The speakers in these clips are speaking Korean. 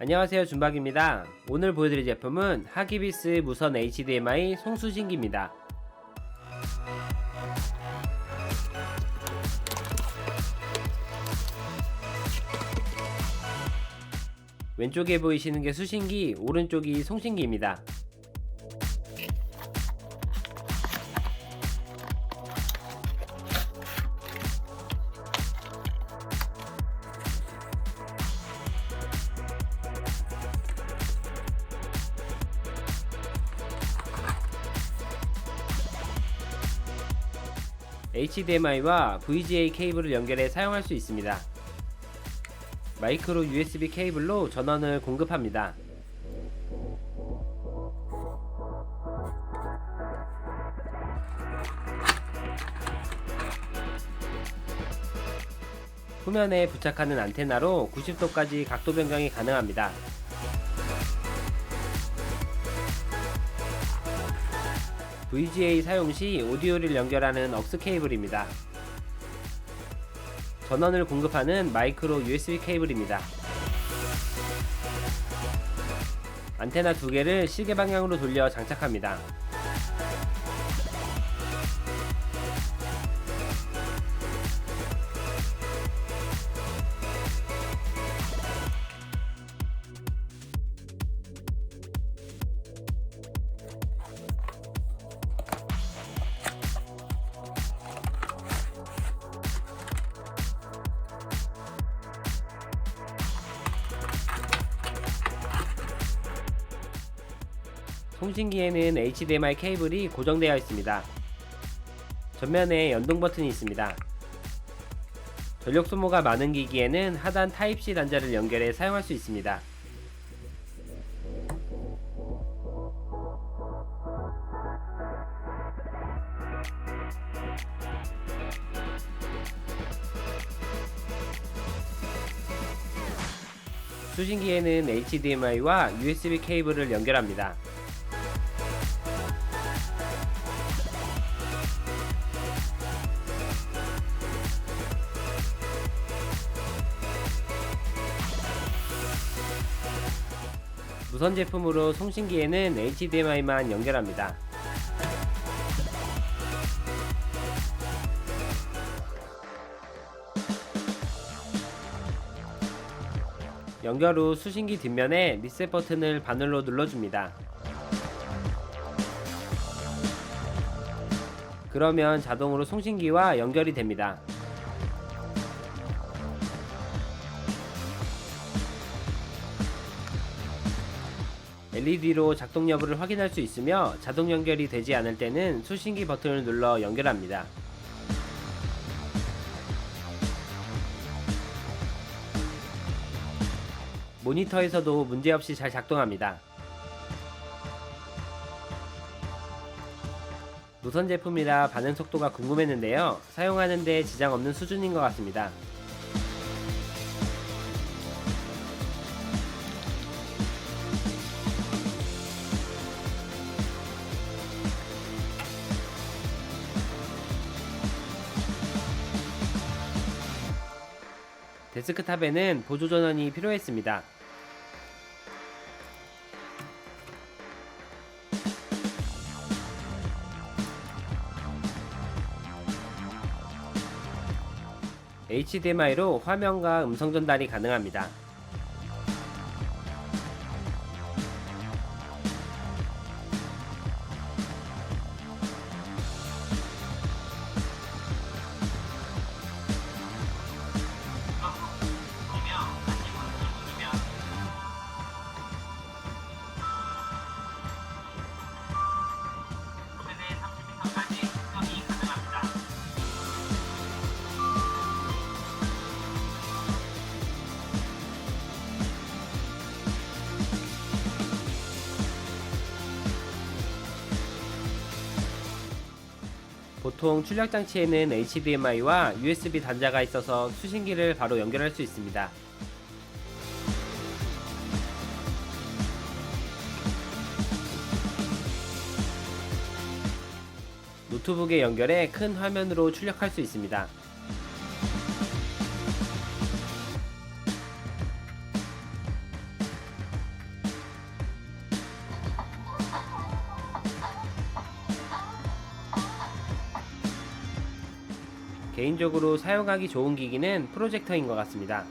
안녕하세요 준박입니다. 오늘 보여드릴 제품은 하기비스 무선 HDMI 송수신기입니다. 왼쪽에 보이시는 게 수신기, 오른쪽이 송신기입니다. HDMI와 VGA 케이블을 연결해 사용할 수 있습니다. 마이크로 USB 케이블로 전원을 공급합니다. 후면에 부착하는 안테나로 90도까지 각도 변경이 가능합니다. VGA 사용 시 오디오를 연결하는 억스 케이블입니다. 전원을 공급하는 마이크로 USB 케이블입니다. 안테나 두 개를 시계 방향으로 돌려 장착합니다. 송신기에는 HDMI 케이블이 고정되어 있습니다. 전면에 연동 버튼이 있습니다. 전력 소모가 많은 기기에는 하단 타입C 단자를 연결해 사용할 수 있습니다. 수신기에는 HDMI와 USB 케이블을 연결합니다. 무선 제품으로 송신기에는 HDMI만 연결합니다. 연결 후 수신기 뒷면에 리셋 버튼을 바늘로 눌러줍니다. 그러면 자동으로 송신기와 연결이 됩니다. LED로 작동 여부를 확인할 수 있으며 자동 연결이 되지 않을 때는 수신기 버튼을 눌러 연결합니다. 모니터에서도 문제없이 잘 작동합니다. 무선 제품이라 반응 속도가 궁금했는데요. 사용하는데 지장 없는 수준인 것 같습니다. 데스크탑에는 보조 전원이 필요했습니다. HDMI로 화면과 음성 전달이 가능합니다. 보통 출력 장치에는 HDMI와 USB 단자가 있어서 수신기를 바로 연결할 수 있습니다. 노트북에 연결해 큰 화면으로 출력할 수 있습니다. 개인적으로 사용하기 좋은 기기는 프로젝터인 것 같습니다.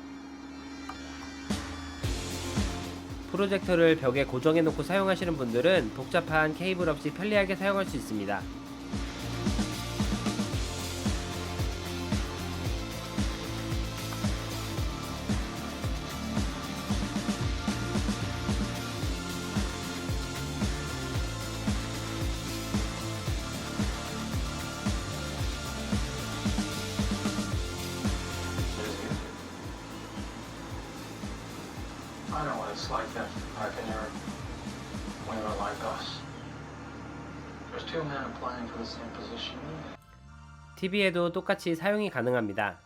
프로젝터를 벽에 고정해 놓고 사용하시는 분들은 복잡한 케이블 없이 편리하게 사용할 수 있습니다. I know what it's like after parking Europe. When you're like us. There's two men applying for the same position. TV에도 똑같이 사용이 가능합니다.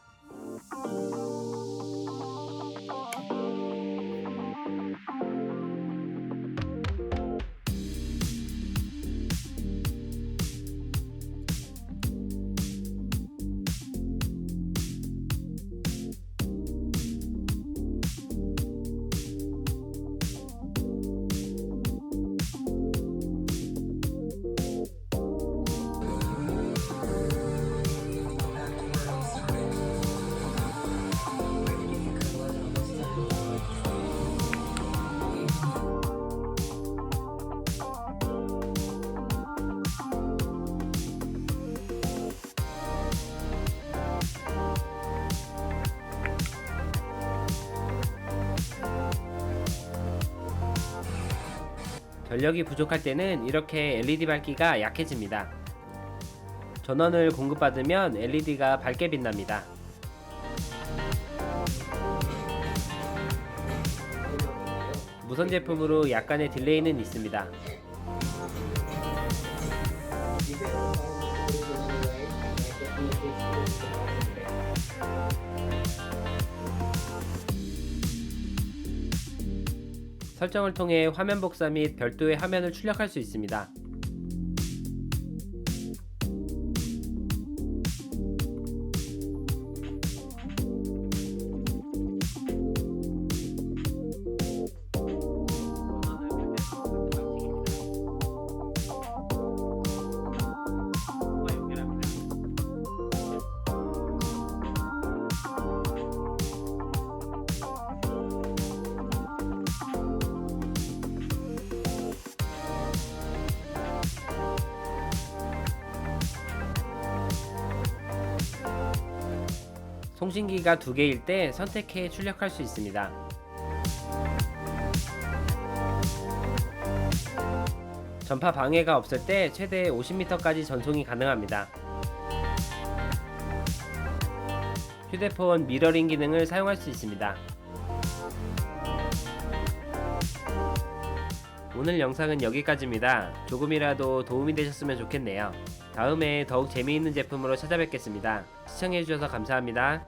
전력이 부족할 때는 이렇게 LED 밝기가 약해집니다. 전원을 공급받으면 LED가 밝게 빛납니다. 무선 제품으로 약간의 딜레이는 있습니다. 설정을 통해 화면 복사 및 별도의 화면을 출력할 수 있습니다. 송신기가 두 개일 때 선택해 출력할 수 있습니다. 전파 방해가 없을 때 최대 50m까지 전송이 가능합니다. 휴대폰 미러링 기능을 사용할 수 있습니다. 오늘 영상은 여기까지입니다. 조금이라도 도움이 되셨으면 좋겠네요. 다음에 더욱 재미있는 제품으로 찾아뵙겠습니다. 시청해주셔서 감사합니다.